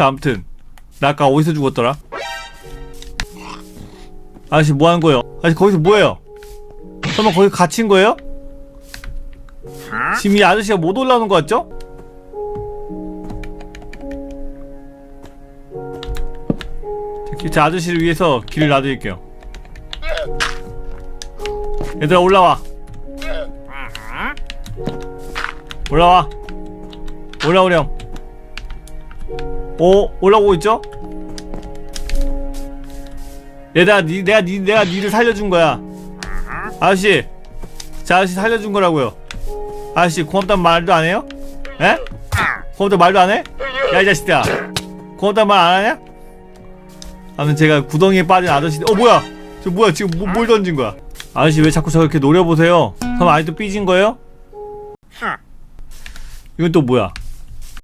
자 아무튼 나 아까 어디서 죽었더라? 아저씨 뭐 하는 거예요? 아저씨 거기서 뭐해요? 설마 거기 갇힌 거예요? 지금 이 아저씨가 못 올라오는 거 같죠? 자 아저씨를 위해서 길을 놔드릴게요 얘들아 올라와 올라와 올라오렴 오 올라오고 있죠? 얘들아 니, 내가 니, 내가 니를 살려준 거야 아저씨 자 아저씨 살려준 거라고요 아저씨 고맙단 말도 안 해요? 에? 고맙단 말도 안 해? 야 이 자식들아 고맙단 말 안 하냐? 아무튼 제가 구덩이에 빠진 아저씨 어 뭐야 저 뭐야 지금 뭐, 뭘 던진 거야 아저씨 왜 자꾸 저렇게 노려보세요? 그럼 아직도 삐진 거예요? 이건 또 뭐야